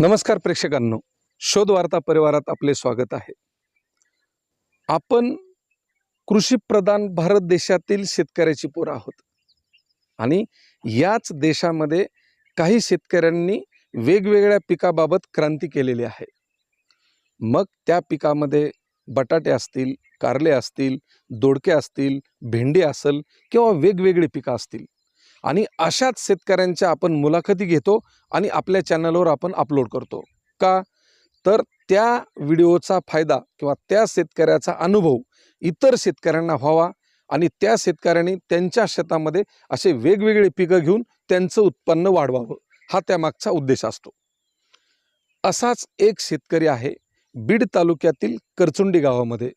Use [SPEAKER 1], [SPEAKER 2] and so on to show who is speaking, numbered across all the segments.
[SPEAKER 1] नमस्कार प्रेक्षकांनो. शोधवार्ता परिवारात आपले स्वागत आहे. आपण कृषीप्रधान भारत देशातील शेतकऱ्याची पोरं आहोत. आणि याच देशामध्ये काही शेतकऱ्यांनी वेगवेगळ्या पिकाबाबत क्रांती केलेली आहे. मग त्या पिकामध्ये बटाटे असतील कारले असतील दोडके असतील भेंडी असेल किंवा वेगवेगळी पिकं असतील आणि अशाच शेतकऱ्यांच्या आपण मुलाखती घेतो आणि आपल्या चॅनलवर आपण अपलोड करतो. का? तर त्या व्हिडिओचा फायदा किंवा त्या शेतकऱ्याचा अनुभव इतर शेतकऱ्यांना व्हावा आणि त्या शेतकऱ्यांनी त्यांच्या शेतामध्ये असे वेगवेगळे पिकं घेऊन त्यांचं उत्पन्न वाढवावं. हा त्यामागचा उद्देश असतो. असाच एक शेतकरी आहे बीड तालुक्यातील करचुंडी गावामध्ये.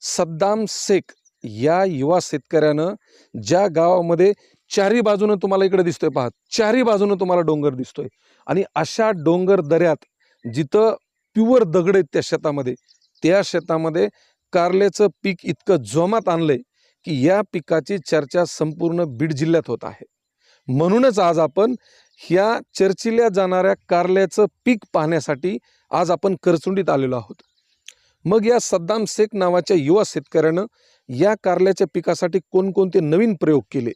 [SPEAKER 1] सद्दाम शेख या युवा शेतकऱ्यानं ज्या गावामध्ये चारी बाजूनं तुम्हाला इकडे दिसतोय पहा. चारी बाजूनं तुम्हाला डोंगर दिसतोय. आणि अशा डोंगर दऱ्यात जिथं प्युअर दगड आहेत त्या शेतामध्ये त्या शेतामध्ये कारल्याचं पीक इतकं जोमात आणलंय की या पिकाची चर्चा संपूर्ण बीड जिल्ह्यात होत आहे. म्हणूनच आज आपण ह्या चर्चिल्या जाणाऱ्या कारल्याचं पीक पाहण्यासाठी आज आपण करचुंडीत आलेलो आहोत. मग या सद्दाम शेख नावाच्या युवा शेतकऱ्यानं या कारल्याच्या पिकासाठी कोणकोणते नवीन प्रयोग केले?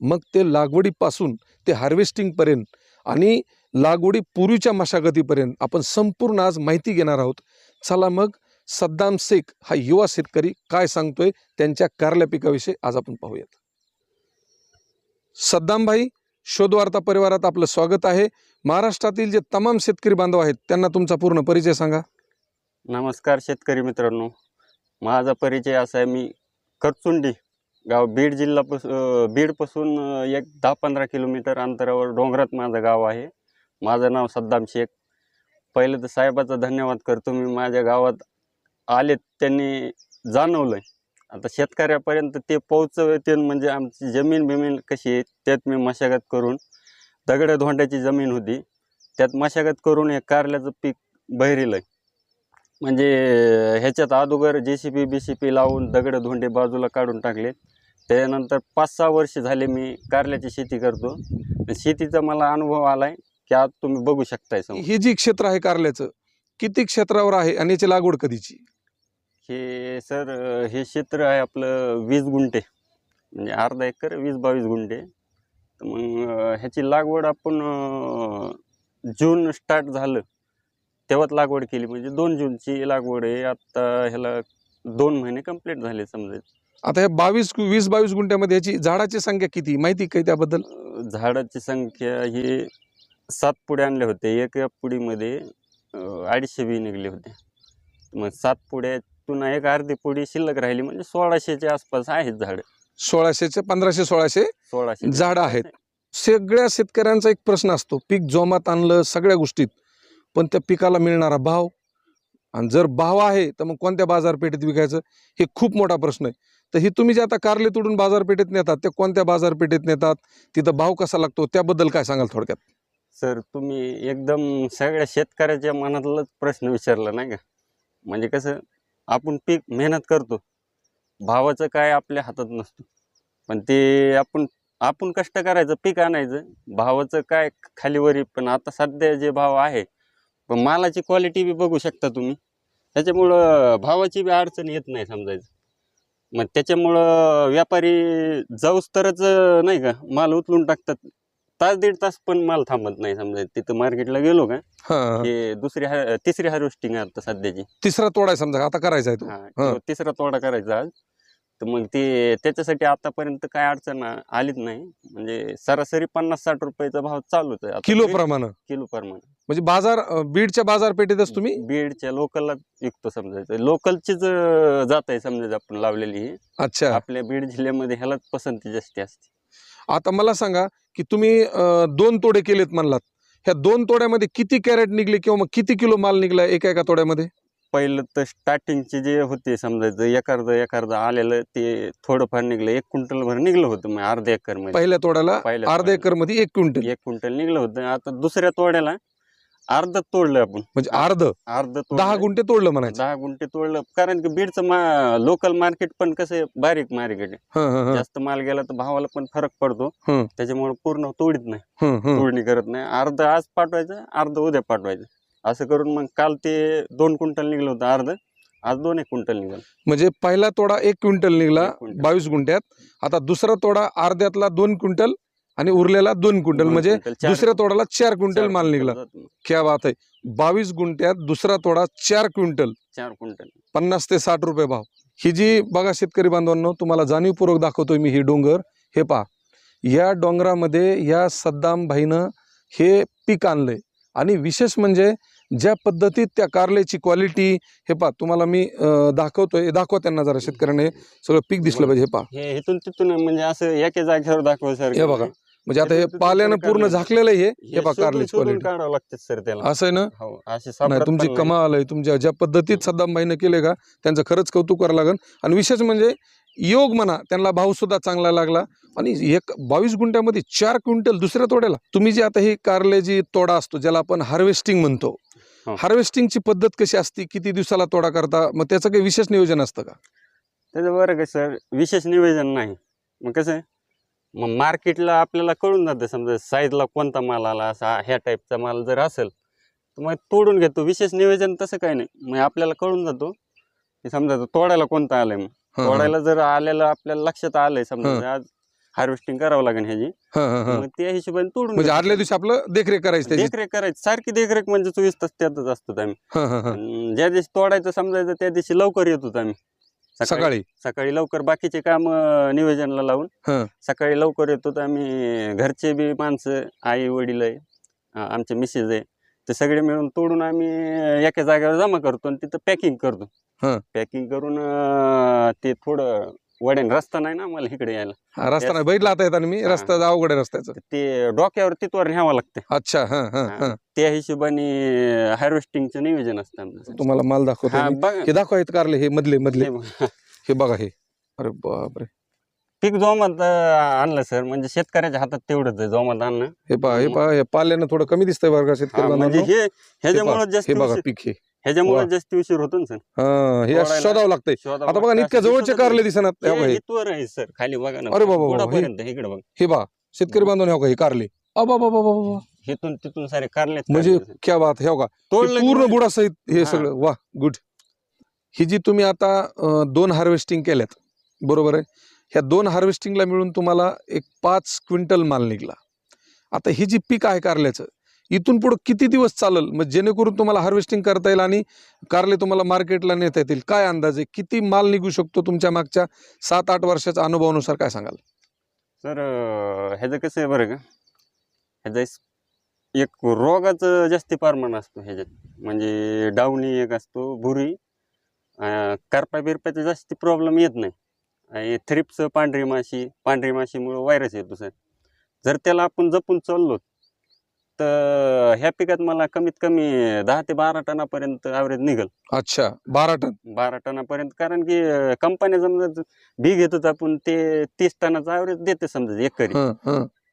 [SPEAKER 1] मग ते लागवडीपासून ते हार्वेस्टिंगपर्यंत आणि लागवडी पूर्वीच्या मशागतीपर्यंत आपण संपूर्ण आज माहिती घेणार आहोत. चला मग सद्दाम शेख हा युवा शेतकरी काय सांगतोय त्यांच्या कारल्या पिकाविषयी आज आपण पाहूयात. सद्दाम भाई शोधवार्ता परिवारात आपलं स्वागत आहे. महाराष्ट्रातील जे तमाम शेतकरी बांधव आहेत त्यांना तुमचा पूर्ण परिचय सांगा.
[SPEAKER 2] नमस्कार शेतकरी मित्रांनो. माझा परिचय असा आहे मी करचुंडी गाव बीड जिल्हापासून बीडपासून एक दहा पंधरा किलोमीटर अंतरावर डोंगरात माझं गाव आहे. माझं नाव सद्दाम शेख. पहिलं तर साहेबाचा धन्यवाद करतो मी. माझ्या गावात आले त्यांनी जाणवलं आता शेतकऱ्यापर्यंत ते पोहोचवते म्हणजे आमची जमीन बिमीन कशी आहे त्यात मी मशागत करून दगड धोंड्याची जमीन होती. त्यात मशागत करून हे कारल्याचं पीक बहिरीलं म्हणजे ह्याच्यात अगोदर जे C P B C P लावून दगड धोंडे बाजूला काढून टाकले. त्यानंतर पाच सहा वर्ष झाले मी कारल्याची शेती करतो. शेतीचा मला अनुभव आलाय की आज तुम्ही बघू शकताय समोर.
[SPEAKER 1] हे जे क्षेत्र आहे कारल्याचं किती क्षेत्रावर आहे आणि याची लागवड कधीची?
[SPEAKER 2] हे सर हे क्षेत्र आहे आपलं वीस गुंठे. म्हणजे अर्धा एकर वीस बावीस गुंठे. तर मग अं, ह्याची लागवड आपण अं, जून स्टार्ट झालं. तेव्हाच लागवड केली. म्हणजे दोन जूनची लागवड आहे. आता ह्याला दोन महिने कंप्लीट झाले समजायचं
[SPEAKER 1] आता हे बावीस वीस बावीस गुंठ्यामध्ये याची झाडाची संख्या किती? माहिती काय त्याबद्दल?
[SPEAKER 2] झाडाची संख्या ही सात पुढे आणले होते. एका पुडीमध्ये अडीचशे बी निघले होते. मग सात पुड्यातून एक अर्धी पुडी शिल्लक राहिली म्हणजे सोळाशेच्या आसपास आहेत झाड.
[SPEAKER 1] सोळाशेचे पंधराशे सोळाशे
[SPEAKER 2] सोळाशे.
[SPEAKER 1] झाडं आहेत. सगळ्या शेतकऱ्यांचा एक प्रश्न असतो. पीक जोमात आणलं सगळ्या गोष्टीत. पण त्या पिकाला मिळणारा भाव आणि जर भाव आहे तर मग कोणत्या बाजारपेठेत विकायचं? हे खूप मोठा प्रश्न आहे. तर हे तुम्ही जे आता कारले तोडून बाजारपेठेत नेतात ते कोणत्या बाजारपेठेत नेतात? तिथं भाव कसा लागतो? त्याबद्दल काय सांगाल थोडक्यात?
[SPEAKER 2] सर तुम्ही एकदम सगळ्या शेतकऱ्याच्या मनातलाच प्रश्न विचारला नाही का? म्हणजे कसं आपण पीक मेहनत करतो. भावाचं काय आपल्या हातात नसतं. पण ते आपण आपण कष्ट करायचं पीक आणायचं. भावाचं काय खालीवरी पण आता सध्या जे भाव आहे पण मालाची क्वालिटी बी बघू शकता तुम्ही. त्याच्यामुळं भावाची बी अडचण येत नाही समजायचं. मग त्याच्यामुळं व्यापारी जाऊस तरच नाही का माल उचलून टाकतात. तास दीड तास पण माल थांबत नाही समजा तिथं मार्केटला गेलो का
[SPEAKER 1] हा.
[SPEAKER 2] दुसरी हा तिसरी हार्वेस्टिंग आहे आता सध्याची.
[SPEAKER 1] तिसरा तोडाय समजा आता करायचा आहे तो.
[SPEAKER 2] हा
[SPEAKER 1] हा.
[SPEAKER 2] तो तिसरा तोडा करायचा आज. तर मग ते त्याच्यासाठी आतापर्यंत काय अडचण आलीच नाही. म्हणजे सरासरी पन्नास साठ रुपयाचा भाव चालूच आहे
[SPEAKER 1] किलो प्रमाणे.
[SPEAKER 2] किलो प्रमाणे.
[SPEAKER 1] म्हणजे बाजार बीडच्या बाजारपेठेतच तुम्ही?
[SPEAKER 2] बीडच्या लोकलला विकतो समजायचं लोकलचीच जात आहे समजायचं आपण लावलेली ही.
[SPEAKER 1] अच्छा.
[SPEAKER 2] आपल्या बीड जिल्ह्यामध्ये ह्यालाच पसंती जास्ती असते.
[SPEAKER 1] आता मला सांगा की तुम्ही दोन तोडे केलेत म्हणलात. ह्या दोन तोड्यामध्ये किती कॅरेट निघले किंवा मग किती किलो माल निघला एका एका तोड्यामध्ये?
[SPEAKER 2] पहिलं तर स्टार्टिंगचे जे होते समजायचं एखादं एखादं आलेलं ते थोडंफार निघलं एक क्विंटल भर निघलं होतं मग अर्ध्या एकरमध्ये.
[SPEAKER 1] पहिल्या तोड्याला
[SPEAKER 2] पहिल्या
[SPEAKER 1] अर्धा. एकरमध्ये एक क्विंटल.
[SPEAKER 2] एक क्विंटल निघलं होतं. आता दुसऱ्या तोड्याला अर्ध तोडलं आपण.
[SPEAKER 1] म्हणजे अर्ध?
[SPEAKER 2] अर्ध तोडलं.
[SPEAKER 1] दहा गुंठे तोडलं म्हणायचं.
[SPEAKER 2] दहा गुंठे तोडलं. कारण की बीडचं मा लोकल मार्केट पण कसं आहे, बारीक मार्केट आहे.
[SPEAKER 1] हं, हं, हं,
[SPEAKER 2] जास्त माल गेला तर भावाला पण फरक पडतो.
[SPEAKER 1] हं.
[SPEAKER 2] त्याच्यामुळे पूर्ण तोडीत नाही.
[SPEAKER 1] हं, हं.
[SPEAKER 2] तोडणी करत नाही. अर्ध आज पाठवायचं अर्ध उद्या पाठवायचं. असं करून मग काल ते दोन क्विंटल निघलं होतं अर्ध आज दोन एक क्विंटल निघाल.
[SPEAKER 1] म्हणजे पहिला तोडा एक क्विंटल निघला. बावीस गुंठ्यात. आता दुसरा तोडा अर्ध्यातला दोन क्विंटल आणि उरलेला दोन क्विंटल. म्हणजे दुसऱ्या तोडाला चार क्विंटल माल निघला. क्या बात आहे. बावीस गुंठ्यात दुसरा तोडा चार क्विंटल.
[SPEAKER 2] चार क्विंटल.
[SPEAKER 1] पन्नास ते साठ रुपये भाव. ही जी बघा शेतकरी बांधवांनो तुम्हाला जाणीवपूर्वक दाखवतोय मी ही डोंगर. हे पहा या डोंगरामध्ये या सद्दाम भाईनं हे पीक आणलंय. आणि विशेष म्हणजे ज्या पद्धतीत त्या कारल्याची क्वालिटी हे पहा तुम्हाला मी दाखवतोय दाखवा त्यांना जरा शेतकऱ्याने हे सगळं पीक दिसलं पाहिजे हे पहा
[SPEAKER 2] हे इथून तिथून म्हणजे असं एका जागेवर दाखव सर
[SPEAKER 1] हे बघा. म्हणजे आता हे
[SPEAKER 2] हे
[SPEAKER 1] पाल्यानं पूर्ण. झाकलेलं आहे हे हे पहा कारल्याची क्वालिटी
[SPEAKER 2] काढावं लागतं सर त्याला
[SPEAKER 1] असं आहे ना
[SPEAKER 2] हो असे
[SPEAKER 1] नाही
[SPEAKER 2] सापडत
[SPEAKER 1] तुमची
[SPEAKER 2] पण नाही.
[SPEAKER 1] कमाल आहे तुमच्या ज्या पद्धतीत सद्दाम भाईनं केले का त्यांचं खरंच कौतुक करावं लागेल आणि विशेष म्हणजे योग म्हणा त्यांना भाव सुद्धा चांगला लागला आणि एक बावीस गुंठ्यामध्ये चार क्विंटल दुसऱ्या तोड्याला तुम्ही जी आता ही कारले जी तोडा असतो ज्याला आपण हार्वेस्टिंग म्हणतो
[SPEAKER 2] हो.
[SPEAKER 1] हार्वेस्टिंगची पद्धत कशी असते? किती दिवसाला तोडा करता? मग त्याचं काही विशेष नियोजन असतं का?
[SPEAKER 2] त्याचं बरं का सर विशेष नियोजन नाही. मग कसं आहे? मग मार्केटला आपल्याला कळून जातं समजा साईजला कोणता माल आला असा ह्या टाईपचा माल जर असेल तर मग तोडून घेतो. विशेष नियोजन तसं काही नाही. मग आपल्याला कळून जातो की समजा तो तोडायला कोणता आलाय मग.
[SPEAKER 1] हं, हं.
[SPEAKER 2] तोडायला जर आलेलं आपल्याला लक्षात आलंय समजा
[SPEAKER 1] हं.
[SPEAKER 2] आज हार्वेस्टिंग करावं लागेल ह्याची
[SPEAKER 1] हं, हं, हं.
[SPEAKER 2] मग त्या हिशोबाने तोडून
[SPEAKER 1] म्हणजे. आदल्या दिवशी आपलं देखरेख करायची त्याची
[SPEAKER 2] देखरेख करायची सारखी देखरेख म्हणजे चोवीस तास त्यातच असतो आम्ही
[SPEAKER 1] हं, हं, हं.
[SPEAKER 2] अन ज्या दिवशी तोडायचं समजायचं त्या दिवशी लवकर येत होतो आम्ही
[SPEAKER 1] सकाळी
[SPEAKER 2] सकाळी लवकर बाकीचे काम नियोजनाला लावून. सकाळी लवकर येतो तर आम्ही घरचे बी माणसं आई वडील आहे अं, आमचे मिसेस आहे ते सगळे मिळून तोडून आम्ही एका जागेवर जमा करतो आणि तिथं पॅकिंग करतो
[SPEAKER 1] हं.
[SPEAKER 2] पॅकिंग करून अं, ते थोडं वड्यान रस्ता नाही ना मला इकडे यायला
[SPEAKER 1] हा, रस्ता. नाही बैठला आता येताना मी. रस्ता अवघड आहे रस्त्याचं
[SPEAKER 2] तर ते डोक्यावर तिथवर न्यावं लागतं
[SPEAKER 1] अच्छा हं हं
[SPEAKER 2] हा.
[SPEAKER 1] हं
[SPEAKER 2] त्या हिशोबाने हार्वेस्टिंगचं नियोजन असतं आमचं
[SPEAKER 1] तुम्हाला माल दाखवतो
[SPEAKER 2] हा
[SPEAKER 1] मी.
[SPEAKER 2] बघा
[SPEAKER 1] हे दाखवा हे कारले हे मधले मधले
[SPEAKER 2] बघा.
[SPEAKER 1] हे बघा हे अरे बापरे
[SPEAKER 2] पीक जोमात अं, आणलं सर. म्हणजे शेतकऱ्याच्या हातात तेवढंच आहे जोमात आणणं.
[SPEAKER 1] हे पहा हे पहा हे पाल्यानं थोडं कमी दिसतंय बरं का शेतकरी
[SPEAKER 2] हा, म्हणजे
[SPEAKER 1] बांधवांनो.
[SPEAKER 2] हे ह्याच्यामुळे जास्त
[SPEAKER 1] हे बघा
[SPEAKER 2] उशीर-
[SPEAKER 1] पीक हे.
[SPEAKER 2] ह्याच्यामुळे
[SPEAKER 1] वा.
[SPEAKER 2] जास्त उशीर होतो ना सर?
[SPEAKER 1] हा हे असं
[SPEAKER 2] तोडायला-
[SPEAKER 1] शोधावं लागतंय.
[SPEAKER 2] शोधावं
[SPEAKER 1] आता बघा
[SPEAKER 2] लागतं,
[SPEAKER 1] इतक्या जवळचे कारले
[SPEAKER 2] नाही.
[SPEAKER 1] दिसणार हे बघा
[SPEAKER 2] हे.
[SPEAKER 1] हे
[SPEAKER 2] इथवर आहे सर. खाली बघा ना
[SPEAKER 1] अरे बाबा, बाबा, हे-
[SPEAKER 2] इकडे बघा.
[SPEAKER 1] हे बघा शेतकरी बांधव हे बघा हे कारले. अबा बाबा बाबा
[SPEAKER 2] इथून तिथून सारे कारले
[SPEAKER 1] म्हणजे क्या बात हे बघा. हे
[SPEAKER 2] की
[SPEAKER 1] पूर्ण
[SPEAKER 2] म्हणजे-
[SPEAKER 1] बुडा सहित हे
[SPEAKER 2] हा.
[SPEAKER 1] सगळं. वा गुड. ही जी तुम्ही आता अं, दोन हार्वेस्टिंग केल्यात बरोबर आहे? ह्या दोन हार्वेस्टिंगला मिळून तुम्हाला एक पाच क्विंटल माल निघला. आता ही जी पीक आहे कारल्याचं इथून पुढं किती दिवस चालेल? मग जेणेकरून तुम्हाला हार्वेस्टिंग करता येईल आणि कारले तुम्हाला मार्केटला नेता येतील. काय अंदाज आहे? किती माल निघू शकतो तुमच्या मागच्या सात आठ वर्षाच्या अनुभवानुसार काय सांगाल?
[SPEAKER 2] सर ह्याचं कसं आहे बरं का? ह्याचा एक रोगाचं जास्ती प्रमाण असतो ह्याच्यात. म्हणजे डावणी एक असतो भुरी. अं, करपा जास्ती प्रॉब्लेम येत नाही. आणि थ्रिप्स पांढरी माशी पांढरी माशीमुळं व्हायरस येतो सर जर त्याला आपण जपून चाललो तर ह्या पिकात मला कमीत कमी दहा ते बारा टनापर्यंत ॲव्हरेज निघल.
[SPEAKER 1] अच्छा बारा टन?
[SPEAKER 2] बारा टनापर्यंत कारण की कंपन्या समजा बी घेतो आपण ते तीस टनाचं ॲव्हरेज देते समजा एकरी.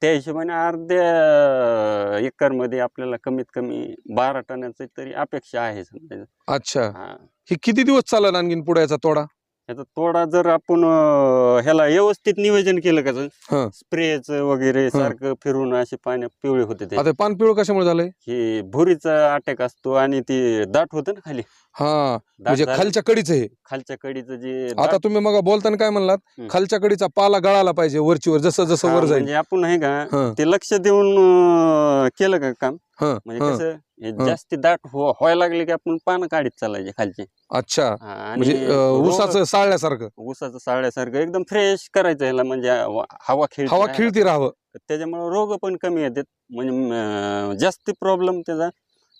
[SPEAKER 2] त्या हिशोबाने अर्ध्या एकरमध्ये आपल्याला कमीत कमी बारा टनाची तरी अपेक्षा आहे समजा.
[SPEAKER 1] अच्छा.
[SPEAKER 2] हा.
[SPEAKER 1] हे किती दिवस चालेल आणखीन पुढे याचा तोडा?
[SPEAKER 2] ह्याचा तोडा जर आपण अं, ह्याला व्यवस्थित नियोजन केलं का. स्प्रेचं वगैरे सारखं फिरून असे पाण्या पिवळे होते ते.
[SPEAKER 1] आता पान पिवळं कशामुळे झालंय?
[SPEAKER 2] हे भुरीचा अटॅक असतो आणि ते दाट होतं ना खाली.
[SPEAKER 1] हा.
[SPEAKER 2] दाट
[SPEAKER 1] म्हणजे
[SPEAKER 2] झालं-
[SPEAKER 1] खालच्या कडीचं हे.
[SPEAKER 2] खालच्या कडीचं जे
[SPEAKER 1] आता
[SPEAKER 2] दाट-
[SPEAKER 1] तुम्ही मग बोलताना काय म्हणलात. खालच्या कडीचा पाला गळाला पाहिजे वरचीवर जसं जसं
[SPEAKER 2] हा,
[SPEAKER 1] वर जाईल.
[SPEAKER 2] म्हणजे आपण आहे का
[SPEAKER 1] हं,
[SPEAKER 2] ते लक्ष देऊन अं, केलं का काम?
[SPEAKER 1] हं,
[SPEAKER 2] म्हणजे
[SPEAKER 1] हं.
[SPEAKER 2] कसं हे
[SPEAKER 1] हं.
[SPEAKER 2] जास्ती दाट हो व्हायला लागले की आपण पानं काढीत चालायचे खालचे.
[SPEAKER 1] अच्छा.
[SPEAKER 2] हा,
[SPEAKER 1] म्हणजे अं, ऊसाचं साळल्यासारखं.
[SPEAKER 2] ऊसाचं साळ्यासारखं एकदम फ्रेश करायचं ह्याला म्हणजे हवा- हवा खेळ
[SPEAKER 1] हवा खिळती राहावं.
[SPEAKER 2] त्याच्यामुळे रोग पण कमी येतात. म्हणजे अं, जास्ती प्रॉब्लेम त्याचा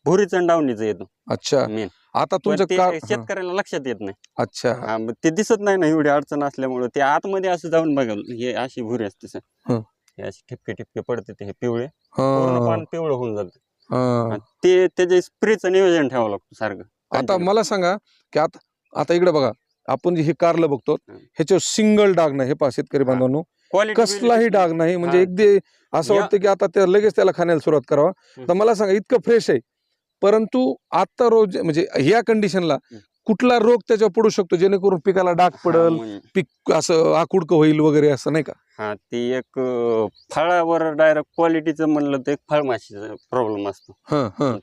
[SPEAKER 2] भुरीचा आणि डावणीचा येतो.
[SPEAKER 1] अच्छा.
[SPEAKER 2] मेन
[SPEAKER 1] आता
[SPEAKER 2] पण
[SPEAKER 1] तुमचं
[SPEAKER 2] ते
[SPEAKER 1] का हं,
[SPEAKER 2] शेतकऱ्याला लक्षात येत नाही.
[SPEAKER 1] अच्छा.
[SPEAKER 2] हा, मग ते दिसत नाही ना एवढी अडचण असल्यामुळे. ते आतमध्ये असं जाऊन बघा हे अशी भुरी असते सर.
[SPEAKER 1] हं.
[SPEAKER 2] हे असे ठिपके ठिपके पडते ते हे. पिवळे पूर्ण
[SPEAKER 1] हं,
[SPEAKER 2] पान पिवळं होऊन जातं. ते त्याचे स्प्रेचं नियोजन ठेवावं लागतं सारखं
[SPEAKER 1] आता मला सांगा की आता आता इकडे बघा आपण जे हे कारलं बघतो
[SPEAKER 2] हं.
[SPEAKER 1] ह्याच्यावर सिंगल डाग नाही हे पहा शेतकरी. बांधवांनो कसलाही डाग नाही म्हणजे
[SPEAKER 2] हा.
[SPEAKER 1] अगदी असं
[SPEAKER 2] या-
[SPEAKER 1] वाटतं की आता त्या लगेच त्याला खाण्याला सुरुवात करावा
[SPEAKER 2] हं.
[SPEAKER 1] तर मला सांगा इतकं फ्रेश आहे परंतु आता रोज म्हणजे ह्या कंडिशनला
[SPEAKER 2] हं.
[SPEAKER 1] कुठला रोग त्याच्यावर पडू शकतो जेणेकरून पिकाला डाग पडल पीक असं आकुडकं होईल वगैरे असं नाही का?
[SPEAKER 2] हा ती एक अं, फळावर डायरेक्ट क्वालिटीचं म्हणलं तर एक फळमाशीचा प्रॉब्लेम असतो.
[SPEAKER 1] हं हं.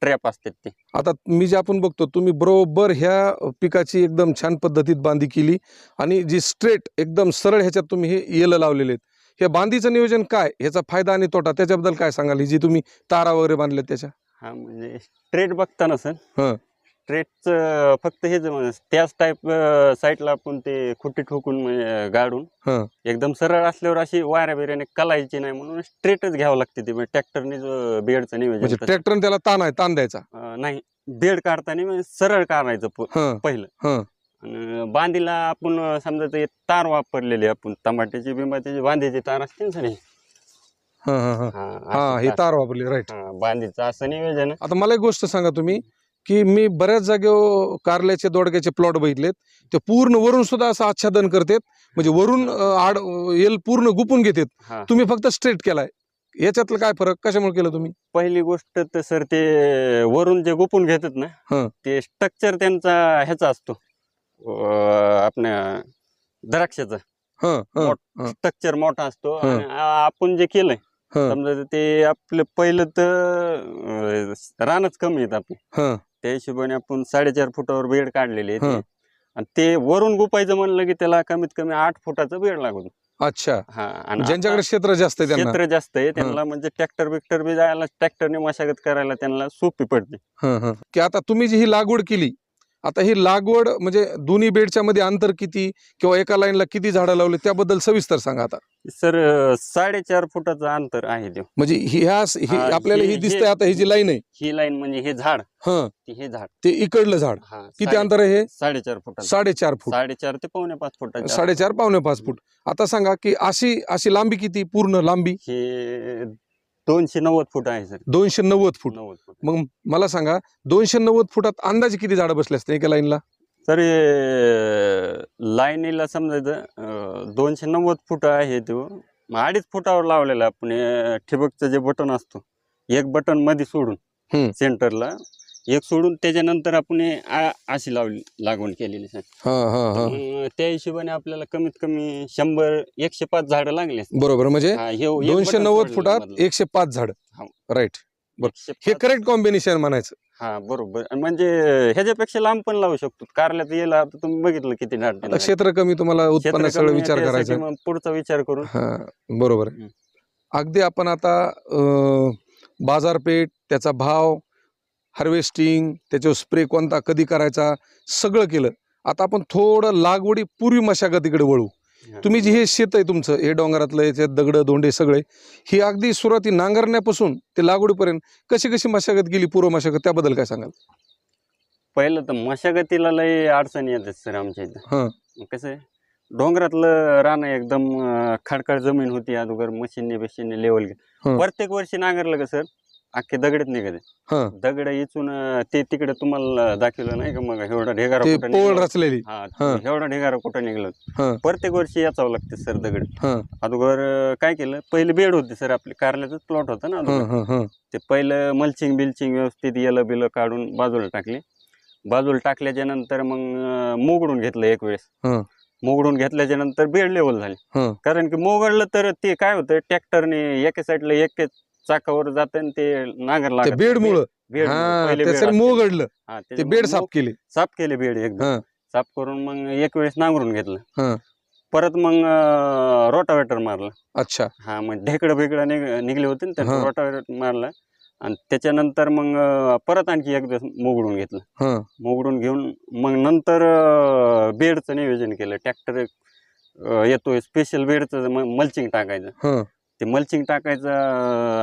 [SPEAKER 2] ट्रॅप असतात ते.
[SPEAKER 1] आता मी जे आपण बघतो तुम्ही बरोबर ह्या पिकाची एकदम छान पद्धतीत बांधी केली आणि जी स्ट्रेट एकदम सरळ ह्याच्यात तुम्ही हे येलं लावलेले आहेत. हे बांधीचं नियोजन काय? ह्याचा फायदा आणि तोटा त्याच्याबद्दल काय सांगाल? ही जी तुम्ही तारा वगैरे बांधल्यात त्याच्या.
[SPEAKER 2] हा म्हणजे स्ट्रेट बघताना सर.
[SPEAKER 1] हं.
[SPEAKER 2] स्ट्रेटचं फक्त हेच म्हणजे त्याच टाईप साईडला आपण ते खुट्टी ठोकून म्हणजे गाडून
[SPEAKER 1] हं.
[SPEAKER 2] एकदम सरळ असल्यावर अशी वाऱ्या बिऱ्याने कलायची नाही म्हणून स्ट्रेटच घ्यावं लागते ते ट्रॅक्टरने बेडचं नियोजन
[SPEAKER 1] म्हणजे
[SPEAKER 2] तसं.
[SPEAKER 1] ट्रॅक्टरने त्याला ताण आहे ताण द्यायचा
[SPEAKER 2] अं, नाही बेड काढताना म्हणजे सरळ काढायचं प-
[SPEAKER 1] हं
[SPEAKER 2] पहिलं
[SPEAKER 1] हं
[SPEAKER 2] आणि बांधीला आपण समजा ते तार वापरलेली आपण टमाट्याची बिंबाची बांधीची तार असते ना सर ही.
[SPEAKER 1] हं हं हं
[SPEAKER 2] हा,
[SPEAKER 1] हा
[SPEAKER 2] अशी
[SPEAKER 1] हे
[SPEAKER 2] तार.
[SPEAKER 1] तार वापरली राईट
[SPEAKER 2] हा, बांधीचं असं नियोजन आहे.
[SPEAKER 1] आता मला एक गोष्ट सांगा तुम्ही की मी बऱ्याच जागेवर कारल्याचे दोडक्याचे प्लॉट बघितलेत. ते पूर्ण वरून सुद्धा असं आच्छादन करतात. म्हणजे वरून आड येल पूर्ण गुपून घेतात. तुम्ही फक्त स्ट्रेट केलाय. याच्यातलं काय फरक? कशामुळे केलं तुम्ही?
[SPEAKER 2] पहिली गोष्ट तर सर ते वरून जे गुपून घेतात ना. ते स्ट्रक्चर त्यांचा ह्याचा असतो. आपल्या द्राक्षाचा. स्ट्रक्चर मोठा असतो. आपण जे केलंय समजा ते आपलं पहिलं तर रानच कमी आहेत आपले. त्या हिशोबाने आपण साडेचार फुटावर बेड काढलेले आहेत
[SPEAKER 1] हं.
[SPEAKER 2] आणि ते वरून गुपायचं म्हणलं की त्याला कमीत कमी आठ फुटाचं बेड लागून.
[SPEAKER 1] अच्छा.
[SPEAKER 2] हा आणि
[SPEAKER 1] ज्यांच्याकडे क्षेत्र जास्त आहे त्यांना.
[SPEAKER 2] क्षेत्र जास्त आहे त्यांना म्हणजे ट्रॅक्टर बिक्टर बी जायला ट्रॅक्टरने मशागत करायला त्यांना सोपी पडते.
[SPEAKER 1] हं हं. की आता तुम्ही जी ही लागवड केली आता ही लागवड म्हणजे दोन्ही बेडच्या मध्ये अंतर किती किंवा एका लाईनला किती झाडं लावली त्याबद्दल सविस्तर सांगा आता.
[SPEAKER 2] सर साडेचार फुटाचं अंतर आहे ते.
[SPEAKER 1] म्हणजे ह्या आपल्याला
[SPEAKER 2] हे-
[SPEAKER 1] दिसतंय आता ही जी लाईन आहे.
[SPEAKER 2] ही लाईन म्हणजे हे झाड.
[SPEAKER 1] हं.
[SPEAKER 2] हे झाड.
[SPEAKER 1] ते इकडलं झाड. किती अंतर आहे हे?
[SPEAKER 2] साडेचार फुटाचं.
[SPEAKER 1] साडेचार फूट.
[SPEAKER 2] साडेचार ते पावणे पाच फुटाचं
[SPEAKER 1] साडेचार पावणे पाच फूट. आता सांगा की अशी अशी लांबी किती? पूर्ण लांबी?
[SPEAKER 2] हे दोनशे नव्वद फूट आहे सर.
[SPEAKER 1] दोनशे नव्वद फूट.
[SPEAKER 2] नव्वद फूट.
[SPEAKER 1] मग मला सांगा दोनशे नव्वद फुटात अंदाजे किती झाडं बसले असते एका लाईनला?
[SPEAKER 2] तर लाईनीला समजायचं दोनशे नव्वद फूट आहे तो. अडीच फुटावर लावलेला आपण ठिबकचं जे बटन असतो एक
[SPEAKER 1] बटनमध्ये.
[SPEAKER 2] सोडून सेंटरला. एक सोडून त्याच्यानंतर आपण हे आ- अशी लावली लागवण केलेली सर.
[SPEAKER 1] हा हा हा.
[SPEAKER 2] मग त्या हिशोबाने आपल्याला कमीत कमी शंभर एकशे पाच झाडं लागली.
[SPEAKER 1] बरोबर म्हणजे
[SPEAKER 2] हा, हे
[SPEAKER 1] दोनशे
[SPEAKER 2] बटन
[SPEAKER 1] नव्वद
[SPEAKER 2] सोडलं
[SPEAKER 1] फुटात
[SPEAKER 2] मधलं.
[SPEAKER 1] एकशे पाच झाड.
[SPEAKER 2] हो.
[SPEAKER 1] राईट.
[SPEAKER 2] एकशे
[SPEAKER 1] हे
[SPEAKER 2] पाच-
[SPEAKER 1] करेक्ट कॉम्बिनेशन म्हणायचं.
[SPEAKER 2] हा बरोबर. आणि म्हणजे ह्याच्यापेक्षा लांब पण लावू शकतो. कारल्यात येला आता तुम्ही बघितलं किती झाड
[SPEAKER 1] आता क्षेत्र कमी तुम्हाला उत्पन्न सगळं विचार करायचा.
[SPEAKER 2] पुढचा विचार करून.
[SPEAKER 1] हा बरोबर. आहे. अगदी आपण आता अं, बाजारपेठ त्याचा भाव हार्वेस्टिंग त्याच्यावर स्प्रे कोणता कधी करायचा सगळं केलं. आता आपण थोडं लागवडी पूर्वी मशागतीकडे वळू. तुम्ही जे हे शेत आहे तुमचं हे डोंगरातलं याच्यात दगड धोंडे सगळे ही अगदी सुरुवाती नांगरण्यापासून ते लागवडीपर्यंत कशी कशी मशागत गेली पूर्व मशागत त्याबद्दल काय सांगाल?
[SPEAKER 2] पहिलं तर मशागतीला लय अडचणी येतात सर आमच्या इथं. कसं आहे? डोंगरातलं रान एकदम खडखड जमीन होती अगोदर मशीनने बिशीनने लेवल. प्रत्येक वर्षी नांगरलं का सर? अख्खे दगडच निघते
[SPEAKER 1] हं.
[SPEAKER 2] दगड इचून अं, ते तिकडे तुम्हाला दाखवलं नाही का मग एवढा ढेगारा
[SPEAKER 1] ते
[SPEAKER 2] कुठं
[SPEAKER 1] पोळ
[SPEAKER 2] निघाला?
[SPEAKER 1] रचलेली
[SPEAKER 2] हा
[SPEAKER 1] हं.
[SPEAKER 2] एवढा ढेगारा कुठं निघलं
[SPEAKER 1] हं.
[SPEAKER 2] प्रत्येक वर्षी याचावं लागते सर दगड
[SPEAKER 1] हं.
[SPEAKER 2] अगोदर अं, काय केलं पहिले बेड होते सर आपले कारल्याचाच प्लॉट होता ना अगोदर.
[SPEAKER 1] हं, हं, हं.
[SPEAKER 2] ते पहिलं मल्चिंग बिल्चिंग व्यवस्थित येलं बिलं काढून बाजूला टाकले बाजूला टाकल्याच्या नंतर मग अं, मोगडून घेतलं एक वेळेस
[SPEAKER 1] हं.
[SPEAKER 2] मोगडून घेतल्याच्या नंतर बेड लेवल झाली
[SPEAKER 1] हं.
[SPEAKER 2] कारण की मोगडलं तर ते काय होतं ट्रॅक्टरने एका साईडला एक चाकावर जात ते नांगर
[SPEAKER 1] ते
[SPEAKER 2] लागत.
[SPEAKER 1] बेड मुळे
[SPEAKER 2] बेड
[SPEAKER 1] हा त्याचं मोगडलं ते बेड साफ केले.
[SPEAKER 2] साफ केले बेड एकदम
[SPEAKER 1] हं.
[SPEAKER 2] साफ करून मग एक वेळेस नांगरून घेतलं. परत मग रोटावेटर मारलं.
[SPEAKER 1] अच्छा.
[SPEAKER 2] हा मग ढेकडं बिकडं निघ निघले होते ना
[SPEAKER 1] हा.
[SPEAKER 2] त्यात रोटावेटर मारला. आणि त्याच्यानंतर मग अं, परत आणखी एक दिवस मोगडून घेतलं.
[SPEAKER 1] हं.
[SPEAKER 2] मोगडून घेऊन मग नंतर बेडचं नियोजन केलं. ट्रॅक्टर येतोय. स्पेशल बेडचं मल्चिंग टाकायचं.
[SPEAKER 1] हं.
[SPEAKER 2] ते मल्चिंग टाकायचं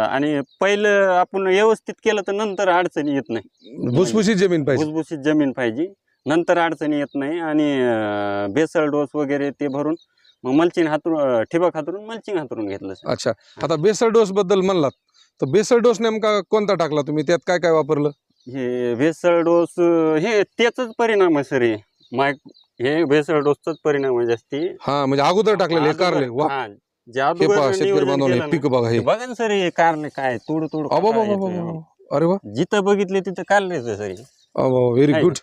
[SPEAKER 2] आणि पहिलं आपण व्यवस्थित केलं तर नंतर अडचणी येत नाही.
[SPEAKER 1] भुसभुशीत जमीन पाहिजे.
[SPEAKER 2] भुसभुशीत जमीन पाहिजे. नंतर अडचणी येत नाही आणि अं, बेसल डोस वगैरे ते भरून मग मल्चिंग हातरून ठिबक हातरून मल्चिंग हातरून घेतलं.
[SPEAKER 1] अच्छा. आता बेसळ डोस बद्दल म्हणलात. तर बेसळ डोस नेमका कोणता टाकला तुम्ही? त्यात काय काय वापरलं?
[SPEAKER 2] हे भेसळ डोस हे त्याचाच परिणाम आहे सर हे. माय हे भेसळ डोसचाच परिणाम आहे जास्ती.
[SPEAKER 1] हा म्हणजे अगोदर टाकलेले कारले
[SPEAKER 2] अगोदर-
[SPEAKER 1] वा
[SPEAKER 2] हा, जे अगोदर
[SPEAKER 1] पहा शेतकरी
[SPEAKER 2] नियोजन
[SPEAKER 1] बांधवांनो,
[SPEAKER 2] केलं
[SPEAKER 1] पीक
[SPEAKER 2] ना,
[SPEAKER 1] बघा हे.
[SPEAKER 2] ते बघा ना सर हे काय तुड तुड
[SPEAKER 1] अबो. अरे वा.
[SPEAKER 2] जिथं बघितले तिथं कारलेच सर हे.
[SPEAKER 1] व्हेरी गुड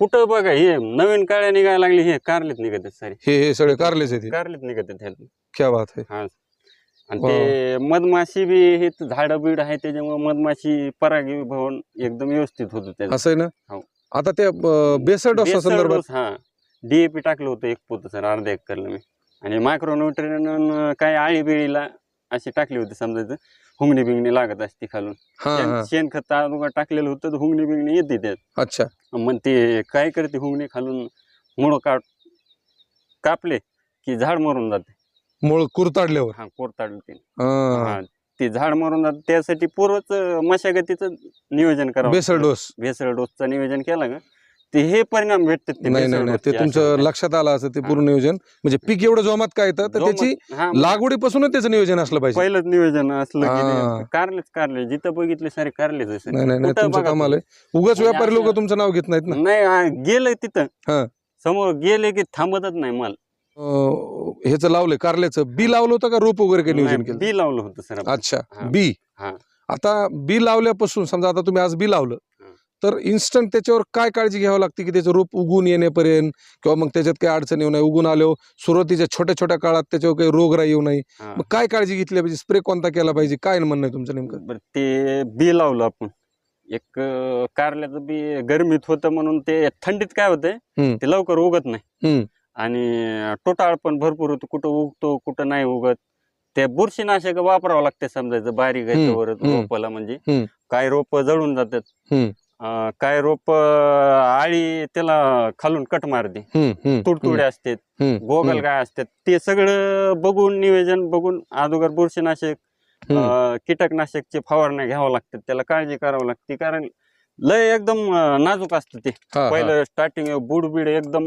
[SPEAKER 2] कुठं बघा हे नवीन काळ्या निघायला लागली हे कारलीत निघत सारे
[SPEAKER 1] हे. हे सगळे कारलेच आहेत हे.
[SPEAKER 2] कारलीत निघत.
[SPEAKER 1] क्या बात आहे.
[SPEAKER 2] आणि ते मधमाशी बी हे झाड बीड आहे त्याच्यामुळे मधमाशी परागी भवन एकदम व्यवस्थित होत त्याचं.
[SPEAKER 1] असं आहे ना?
[SPEAKER 2] हो.
[SPEAKER 1] आता त्या बेसळ डोसा
[SPEAKER 2] बेसल
[SPEAKER 1] संदर्भात
[SPEAKER 2] डोस, हा डीएपी टाकलं होतं एक पोत सर अर्धा एकरला मी. आणि मायक्रोन्युट्रियन काय आळी बिळीला अशी टाकली होती समजायचं हुंगणी बिंगणी लागत असते खालून.
[SPEAKER 1] हा हा.
[SPEAKER 2] शेण- शेणखत अगोदर टाकलेलं होतं तर हुंगणी बिंगणी येते त्यात.
[SPEAKER 1] अच्छा.
[SPEAKER 2] मग ते काय करते हुंगणी खालून मुळं काढ कापले की झाड मरून जाते.
[SPEAKER 1] मूळ कुरताडल्यावर.
[SPEAKER 2] हा कोरताडते
[SPEAKER 1] हा.
[SPEAKER 2] हा ते झाड मरून जाते. त्यासाठी पूर्वच मशागतीचं नियोजन करावं लागतं.
[SPEAKER 1] डोस.
[SPEAKER 2] भेसळ डोसचं नियोजन केलं का? ते हे परिणाम भेटतात ते
[SPEAKER 1] नाही नाही नाही ते तुमचं. लक्षात आलं असं ते. पूर्ण नियोजन म्हणजे पीक एवढं जोमात काय येतं तर त्याची
[SPEAKER 2] हा,
[SPEAKER 1] लागवडीपासूनच त्याचं नियोजन असलं पाहिजे
[SPEAKER 2] पहिलंच नियोजन असलं की
[SPEAKER 1] हा.
[SPEAKER 2] कारलेच कारले जिथं बघितले सारे कारलेच आहे
[SPEAKER 1] नाही नाही नाही
[SPEAKER 2] कुठं
[SPEAKER 1] तुमचं
[SPEAKER 2] बघा
[SPEAKER 1] कमाल
[SPEAKER 2] तुम्ही.
[SPEAKER 1] आहे उगाच
[SPEAKER 2] म्हणजे
[SPEAKER 1] व्यापारी लोक
[SPEAKER 2] असं-
[SPEAKER 1] तुमचं नाव घेत नाहीत ना
[SPEAKER 2] नाही आ, गेलं तिथं. समोर गेले की थांबतच नाही माल
[SPEAKER 1] अं, ह्याचं लावलंय कारल्याचं बी लावलं होतं का रोप वगैरे काही नियोजन केलं
[SPEAKER 2] बी लावलं होतं सर.
[SPEAKER 1] अच्छा
[SPEAKER 2] हा.
[SPEAKER 1] बी
[SPEAKER 2] हा.
[SPEAKER 1] आता बी लावल्यापासून समजा आता तुम्ही आज बी लावलं. तर इन्स्टंट त्याच्यावर काय काळजी घ्यावी लागते की त्याचं रोप उगून येण्यापर्यंत? किंवा मग त्याच्यात काही अडचण येऊ नये उगून आलो सुरुवातीच्या छोट्या छोट्या काळात त्याच्यावर काही रोगराई येऊ नये.
[SPEAKER 2] हा.
[SPEAKER 1] मग काय काळजी घेतली पाहिजे? स्प्रे कोणता केला पाहिजे? काय म्हणणं आहे तुमचं नेमकं?
[SPEAKER 2] ते बी लावलं आपण. एक कारल्याचं बी गरमीत होतं म्हणून ते थंडीत काय होतंय?
[SPEAKER 1] हम्म.
[SPEAKER 2] ते लवकर उगत नाही. आणि टोटाळ पण भरपूर होतो. कुठं उगतो कुठं नाही उगत. ते बुरशीनाशक वापरावं लागते समजायचं. बारीक. रोपाला म्हणजे. काय रोप जळून जातात. अं, काय रोप आळी त्याला खालून कट मारते.
[SPEAKER 1] हम्म, हम्म,
[SPEAKER 2] तुडतुडे असतात
[SPEAKER 1] हम्म,
[SPEAKER 2] गोगल काय असतात ते सगळं बघून नियोजन बघून अगोदर बुरशीनाशक
[SPEAKER 1] हम्म.
[SPEAKER 2] अं, कीटकनाशकचे फवारण्या घ्यावं लागतात. त्याला काळजी करावं लागते. कारण लय एकदम अं, नाजूक असतं ते
[SPEAKER 1] हा, हा,
[SPEAKER 2] पहिलं स्टार्टिंग बुड बीड एकदम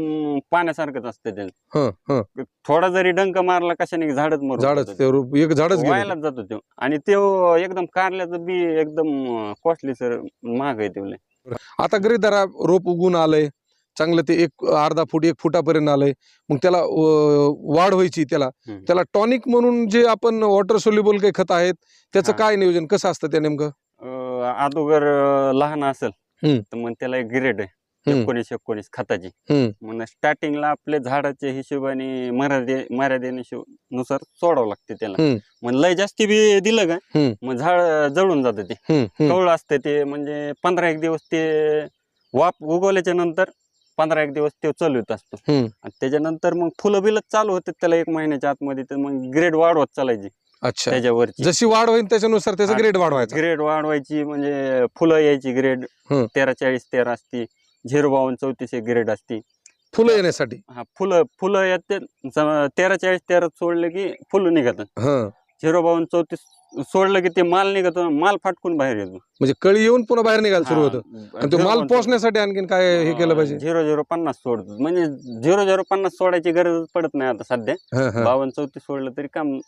[SPEAKER 2] पाण्यासारखंच असतं ते
[SPEAKER 1] हा, हा.
[SPEAKER 2] थोडा जरी डंक मारला कशाने झाडच मरून
[SPEAKER 1] झाडच. ते रोप एक झाडच गेलं
[SPEAKER 2] व्हायलाच जातो तो आणि ते एकदम कारल्याचं बी एकदम कॉस्टली सर महाग आहे ते लय.
[SPEAKER 1] आता गरीब धरा रोप उगून आलंय चांगलं ते एक अर्धा फूट एक फुटापर्यंत आलंय मग त्याला अं, वाढ व्हायची त्याला
[SPEAKER 2] हम्म.
[SPEAKER 1] त्याला टॉनिक म्हणून जे आपण वॉटर सोल्युबल काही खत आहेत त्याचं
[SPEAKER 2] हा.
[SPEAKER 1] काय नियोजन कसं असतं ते नेमकं
[SPEAKER 2] अगोदर अं, लहान असेल. तर मग त्याला एक ग्रेड आहे. एकोणीस एकोणीस खताची. मग स्टार्टिंगला आपल्या झाडाच्या हिशोबाने मर्यादे मर्यादेनुसार सोडावं लागते त्याला. मग लय जास्ती बी दिलं का. मग झाड जळून जातं ते. कवळ असतं ते म्हणजे पंधरा एक दिवस ते वाप उगवल्याच्या नंतर पंधरा एक दिवस ते चालवत असतो त्याच्यानंतर मग फुलं बिलं चालू होते त्याला एक महिन्याच्या आतमध्ये तर मग ग्रेड वाढवत चालायची
[SPEAKER 1] अच्छा.
[SPEAKER 2] त्याच्यावरची.
[SPEAKER 1] जशी वाढ होईल त्याच्यानुसार त्याचा ग्रेड वाढवायचा.
[SPEAKER 2] ग्रेड वाढवायची म्हणजे फुलं यायची ग्रेड. तेरा चाळीस तेरा असती. झिरो बावन्न चौतीस एक ग्रेड असती.
[SPEAKER 1] फुलं येण्यासाठी.
[SPEAKER 2] हा फुलं फुलं येते. ज- तेरा चाळीस तेरा सोडलं की फुलं निघत
[SPEAKER 1] हा.
[SPEAKER 2] झिरो बावन्न चौतीस सोडलं की ते माल निघत माल फाटकून बाहेर येतो.
[SPEAKER 1] म्हणजे कळी येऊन पुन्हा बाहेर निघायला सुरू होतं. आणि ते माल पोचण्यासाठी आणखीन काय हे केलं पाहिजे?
[SPEAKER 2] झिरो झिरो पन्नास सोडतो. म्हणजे झिरो झिरो पन्नास सोडायची गरज पडत नाही आता सध्या.
[SPEAKER 1] हा, हा.
[SPEAKER 2] बावन्न चौतीस सोडलं तरी काम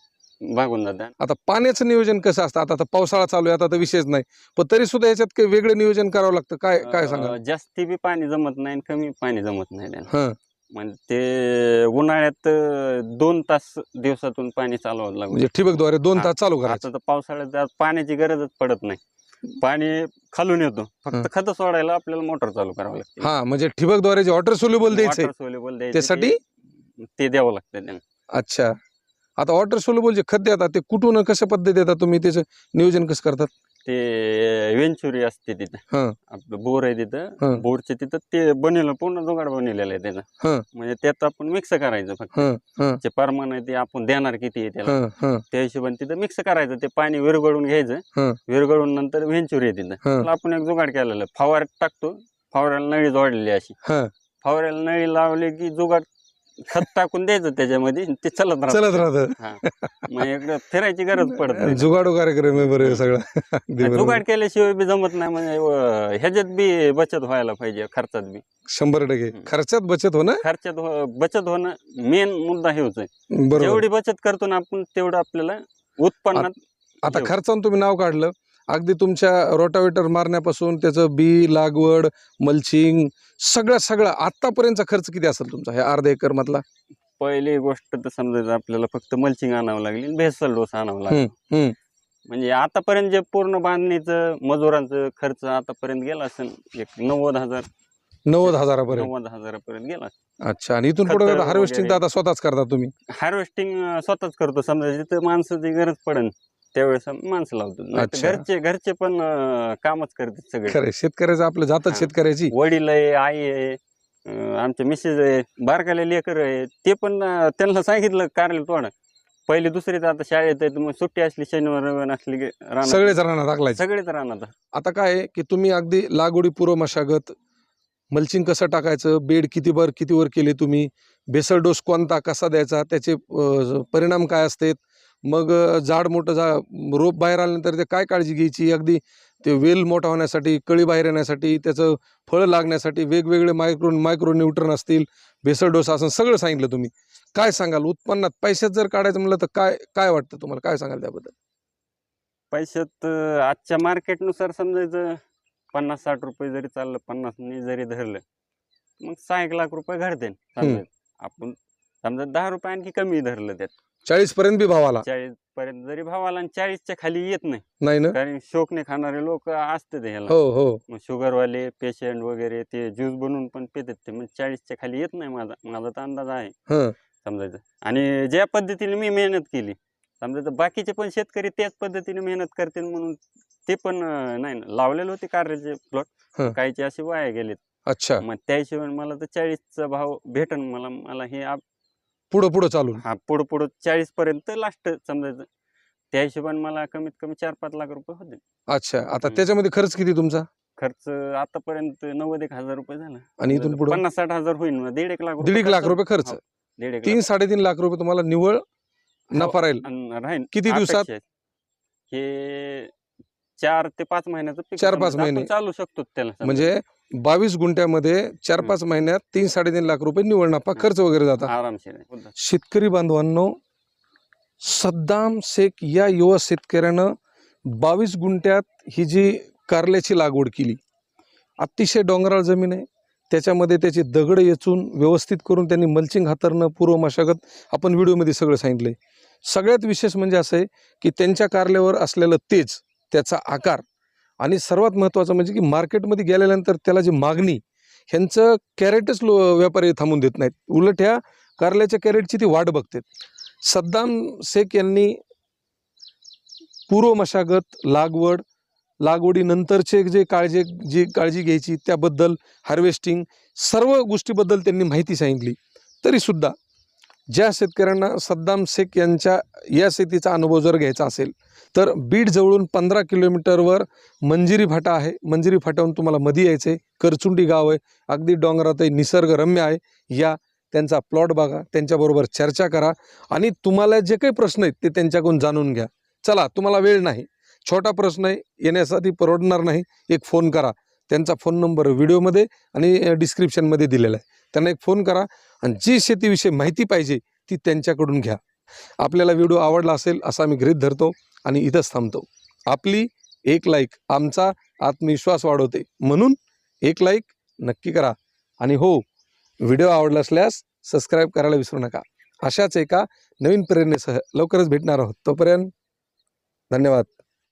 [SPEAKER 2] भागून जातं
[SPEAKER 1] आता पाण्याचं नियोजन कसं असतं? आता आता पावसाळा चालू आहे आता तर विषयच नाही. पण तरी सुद्धा याच्यात काही वेगळं नियोजन करावं लागतं. काय काय सांगा
[SPEAKER 2] अं, जास्ती बी पाणी जमत नाही आणि कमी पाणी जमत नाही त्याला
[SPEAKER 1] हा.
[SPEAKER 2] म्हणजे ते उन्हाळ्यात अं, दोन तास दिवसातून पाणी चालवावं लागतं.
[SPEAKER 1] म्हणजे ठिबकद्वारे दोन. तास चालू करायचं.
[SPEAKER 2] आता तर पावसाळ्यात पाण्याची गरजच पडत नाही. पाणी खालून येतो.
[SPEAKER 1] हं.
[SPEAKER 2] फक्त खत सोडायला आपल्याला मोटर चालू करावं लागते.
[SPEAKER 1] हा म्हणजे ठिबकद्वारे जे वॉटर सोल्युबल द्यायचंय
[SPEAKER 2] द्यायचं
[SPEAKER 1] त्यासाठी?
[SPEAKER 2] ते- ते द्यावं लागतं त्यांना.
[SPEAKER 1] अच्छा. आता वॉटर सोल्युबल जे खत देतात ते कुठून कशा पद्धती देतात तुम्ही त्याचं नियोजन कसं करतात
[SPEAKER 2] ते वेंचुरी असते
[SPEAKER 1] हं.
[SPEAKER 2] तिथं आपलं बोर आहे तिथं
[SPEAKER 1] हं.
[SPEAKER 2] बोरच्या तिथं ते बनवलं पूर्ण जुगाड बनवलेलं आहे त्याचं
[SPEAKER 1] हं.
[SPEAKER 2] म्हणजे त्यात आपण मिक्स करायचं फक्त
[SPEAKER 1] हं, हं,
[SPEAKER 2] जे परमान आहे ते आपण देणार किती आहे त्याला
[SPEAKER 1] हं, हं,
[SPEAKER 2] त्या हिशोबाने तिथं मिक्स करायचं ते पाणी विरघळून
[SPEAKER 1] हं.
[SPEAKER 2] घ्यायचं विरघळून नंतर वेंचुरी आहे तिथं
[SPEAKER 1] हं.
[SPEAKER 2] त्याला आपण एक जुगाड केलेलं. फवाऱ्यात टाकतो फवाऱ्याला नळी जोडलेली अशी
[SPEAKER 1] हं.
[SPEAKER 2] फवाऱ्याला नळी लावली की जुगाड खत टाकून द्यायचं त्याच्यामध्ये ते चलत राहतं.
[SPEAKER 1] चलत राहतं.
[SPEAKER 2] हा. मग इकडं फिरायची गरज पडत नाही.
[SPEAKER 1] जुगाडू कार्यक्रम आहे बरं सगळं. अगदी
[SPEAKER 2] आणि
[SPEAKER 1] बरोबर.
[SPEAKER 2] जुगाड केल्याशिवाय बी जमत नाही. म्हणजे ह्याच्यात बी बचत व्हायला पाहिजे खर्चात बी.
[SPEAKER 1] शंभर टक्के. खर्चात बचत होणं?
[SPEAKER 2] खर्चात हो- बचत होणं मेन मुद्दा हेच आहे.
[SPEAKER 1] बरोबर.
[SPEAKER 2] जेवढी बचत करतो ना आपण तेवढं आपल्याला उत्पन्नात
[SPEAKER 1] आता
[SPEAKER 2] येऊ.
[SPEAKER 1] खर्चानं तुम्ही नाव काढलं. अगदी तुमच्या रोटावेटर मारण्यापासून त्याचं बी लागवड मल्चिंग सगळं सगळं आतापर्यंतचा खर्च किती असेल तुमचा हे अर्धा एकर मधला?
[SPEAKER 2] पहिली गोष्ट तर समजायचं आपल्याला फक्त मल्चिंग आणावं लागली भेसल डोस आणावं लागला. म्हणजे आतापर्यंत जे पूर्ण बांधणीचं मजुरांचं खर्च आतापर्यंत गेला असेल एक नव्वद हजार.
[SPEAKER 1] नव्वद हजारापर्यंत?
[SPEAKER 2] नव्वद हजारापर्यंत गेला.
[SPEAKER 1] अच्छा आणि इथून पुढे हार्वेस्टिंग तर. आता स्वतःच करता तुम्ही?
[SPEAKER 2] हार्वेस्टिंग स्वतःच करतो. समजा जिथं माणसाची गरज पडेल त्यावेळेस माणसं लावतो नाहीतर
[SPEAKER 1] अच्छा.
[SPEAKER 2] घरचे घरचे पण अं, कामच करतात सगळे.
[SPEAKER 1] खरं शेतकऱ्याचं आपलं जातात
[SPEAKER 2] हा.
[SPEAKER 1] शेतकऱ्याची.
[SPEAKER 2] वडील आहे आई आहे अं, आमचे मिसेस आहे बारकाले लेकर आहे. ते पण अं, त्यांना सांगितलं कारले तोडा. पहिली दुसरीच आता शाळेत आहे मग सुट्टी असली शनिवार रविवार असली की रानात-
[SPEAKER 1] सगळेच राहणार टाकलायचे
[SPEAKER 2] सगळेच राहणार
[SPEAKER 1] आता काय आहे की तुम्ही अगदी लागवडी पूर्व मशागत मल्चिंग कसं टाकायचं बेड किती वर किती वर केले तुम्ही बेसल डोस कोणता कसा द्यायचा त्याचे अं, परिणाम काय असतात मग झाड मोठं झा रोप बाहेर आल्यानंतर ते काय काळजी घ्यायची? अगदी ते वेल मोठा होण्यासाठी कळी बाहेर येण्यासाठी त्याचं फळ लागण्यासाठी वेगवेगळे मायक्रो मायक्रो न्यूट्रन असतील बेसल डोस असं सगळं सांगितलं तुम्ही. काय सांगाल? उत्पन्नात पैशात जर काढायचं म्हणलं तर काय काय वाटतं तुम्हाला? काय सांगाल त्याबद्दल?
[SPEAKER 2] पैशात आजच्या मार्केटनुसार समजायचं पन्नास साठ रुपये जरी चाललं पन्नासनी जरी धरलं मग सहा एक लाख रुपये घडते. आपण समजा दहा रुपये आणखी कमी धरलं त्यात.
[SPEAKER 1] चाळीस पर्यंत बी भावाला.
[SPEAKER 2] चाळीस पर्यंत जरी भावाला आणि चाळीसच्या खाली येत नाही.
[SPEAKER 1] नाही ना?
[SPEAKER 2] कारण शोकने खाणारे लोक असतात ह्याला.
[SPEAKER 1] हो हो.
[SPEAKER 2] मग शुगरवाले पेशंट वगैरे ते ज्यूस बनवून पण पितात ते मग चाळीसच्या खाली येत नाही माझा माझा तर अंदाज आहे.
[SPEAKER 1] हं.
[SPEAKER 2] समजायचं. आणि ज्या पद्धतीने मी मेहनत केली समजायचं बाकीचे पण शेतकरी त्याच पद्धतीने मेहनत करतील म्हणून ते पण अं, नाही ना लावलेले होते कारल्याचे
[SPEAKER 1] हं.
[SPEAKER 2] प्लॉट काहीचे असे वाया गेलेत.
[SPEAKER 1] अच्छा.
[SPEAKER 2] मग त्या हिशोबाने मला तर चाळीसचा भाव भेटन मला मला हे आप-
[SPEAKER 1] पुढं पुढं चालून
[SPEAKER 2] हा पुढं पुढं चाळीस पर्यंत लास्ट समजायचं त्या हिशोबाने मला कमीत कमी चार पाच लाख रुपये होते
[SPEAKER 1] अच्छा आता
[SPEAKER 2] हम्म.
[SPEAKER 1] त्याच्यामध्ये खर्च किती तुमचा
[SPEAKER 2] खर्च आतापर्यंत नव्वद एक हजार रुपये झाला
[SPEAKER 1] आणि इथून पुढे
[SPEAKER 2] पन्नास साठ हजार होईल मग दीड एक लाख
[SPEAKER 1] दीड एक लाख
[SPEAKER 2] खर्च-
[SPEAKER 1] रुपये खर्च
[SPEAKER 2] हो, दीड एक
[SPEAKER 1] तीन
[SPEAKER 2] लाख
[SPEAKER 1] साडेतीन लाख रुपये तुम्हाला निव्वळ नफा राहील
[SPEAKER 2] अन् राहील
[SPEAKER 1] किती दिवसात?
[SPEAKER 2] अपेक्षा आहे. हे चार ते पाच महिन्याचं पीक
[SPEAKER 1] चार पाच
[SPEAKER 2] समजायचं. आपण
[SPEAKER 1] महिने.
[SPEAKER 2] चालू शकतो त्याला समजा.
[SPEAKER 1] म्हणजे बावीस गुंठ्यामध्ये चार. पाच महिन्यात तीन साडेतीन लाख रुपये निव्वळ नफा. खर्च वगैरे जाता
[SPEAKER 2] आरामशीर आहे. होतं.
[SPEAKER 1] शेतकरी बांधवांनो सद्दाम शेख या युवा शेतकऱ्यानं बावीस गुंठ्यात ही जी कारल्याची लागवड केली अतिशय डोंगराळ जमीन आहे त्याच्यामध्ये त्याचे दगड येचून व्यवस्थित करून त्यांनी मल्चिंग हातरणं पूर्व मशागत आपण व्हिडिओमध्ये सगळं सांगितलंय सगळ्यात विशेष म्हणजे असं आहे की त्यांच्या कारल्यावर असलेलं तेज त्याचा आकार आणि सर्वात महत्त्वाचं म्हणजे की मार्केटमध्ये गेल्यानंतर त्याला जी मागणी ह्यांचं कॅरेटच लो व्यापारी थांबून देत नाहीत. उलट ह्या कारल्याच्या कॅरेटची ती वाट बघतात. सद्दाम शेख यांनी पूर्व मशागत लागवड लागवडीनंतरचे जे काळजी जी काळजी घ्यायची त्याबद्दल हार्वेस्टिंग सर्व गोष्टीबद्दल त्यांनी माहिती सांगितली. तरीसुद्धा ज्या शेतकऱ्यांना सद्दाम शेख यांच्या या शेतीचा अनुभव जर घ्यायचा असेल तर बीड जवळून पंधरा किलोमीटरवर मंजिरी फाटा आहे. मंजिरी फाट्याहून तुम्हाला मध्ये यायचं आहे करचुंडी गाव आहे. अगदी डोंगरात आहे निसर्गरम्य आहे. या त्यांचा प्लॉट बघा. त्यांच्याबरोबर चर्चा करा. आणि तुम्हाला जे काही प्रश्न आहेत ते त्यांच्याकडून जाणून घ्या. चला तुम्हाला वेळ नाही. छोटा प्रश्न आहे. येण्यासाठी परवडणार नाही. एक फोन करा. त्यांचा फोन नंबर व्हिडिओमध्ये आणि डिस्क्रिप्शनमध्ये दिलेला आहे. त्यांना एक फोन करा आणि जी शेतीविषयी माहिती पाहिजे ती त्यांच्याकडून घ्या. आपल्याला व्हिडिओ आवडला असेल असा मी गृहित धरतो आणि इथंच थांबतो. आपली एक लाईक आमचा आत्मविश्वास वाढवते. म्हणून एक लाईक नक्की करा. आणि हो व्हिडिओ आवडला असल्यास सबस्क्राईब करायला विसरू नका. अशाच एका नवीन प्रेरणेसह लवकरच भेटणार आहोत. तोपर्यंत धन्यवाद.